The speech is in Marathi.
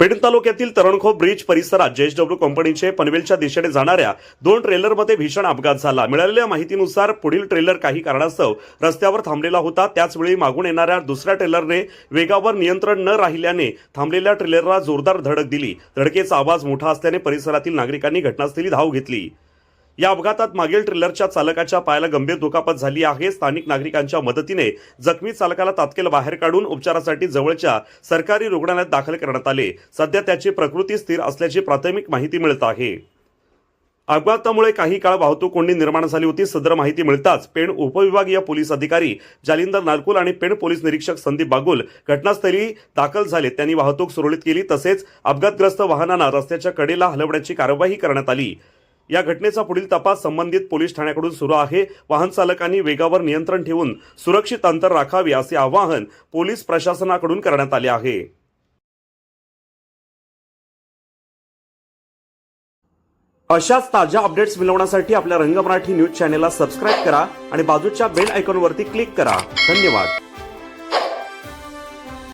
पेण तालुक्यातील तरणखोप ब्रिज परिसरात जेएसडब्ल्यू कंपनीचे पनवेलच्या दिशेने जाणाऱ्या दोन ट्रेलरमध्ये भीषण अपघात झाला. मिळालेल्या माहितीनुसार पुढील ट्रेलर काही कारणास्तव रस्त्यावर थांबलेला होता. त्याचवेळी मागून येणाऱ्या दुसऱ्या ट्रेलरने वेगावर नियंत्रण न राहिल्याने थांबलेल्या ट्रेलरला जोरदार धडक दिली. धडकेचा आवाज मोठा असल्याने परिसरातील नागरिकांनी घटनास्थळी धाव घेतली. या अपघातात मागील ट्रेलरच्या चालकाच्या पायाला गंभीर दुखापत झाली आहे. स्थानिक नागरिकांच्या मदतीने जखमी चालकाला तात्काळ बाहेर काढून उपचारासाठी जवळच्या सरकारी रुग्णालयात दाखल करण्यात आले. सध्या त्याची प्रकृती स्थिर असल्याची प्राथमिक माहिती मिळत आहे. अपघातामुळे काही काळ वाहतूक कोंडी निर्माण झाली होती. सदर माहिती मिळताच पेण उपविभागीय पोलीस अधिकारी जालिंदर नारकुल आणि पेण पोलीस निरीक्षक संदीप बागुल घटनास्थळी दाखल झाले. त्यांनी वाहतूक सुरळीत केली. तसेच अपघातग्रस्त वाहनांना रस्त्याच्या कडेला हलवण्याची कारवाई करण्यात आली. या घटनेचा पुढील तपास संबंधित पोलीस ठाण्याकडून सुरू आहे. वाहन चालकांनी वेगावर नियंत्रण ठेवून सुरक्षित अंतर राखावे असे आवाहन पोलीस प्रशासनाकडून करण्यात आले आहे. अशाच ताज्या अपडेट्स मिळवण्यासाठी आपल्या रंग मराठी न्यूज चॅनेलला सबस्क्राईब करा आणि बाजूच्या बेल आयकॉनवरती क्लिक करा. धन्यवाद.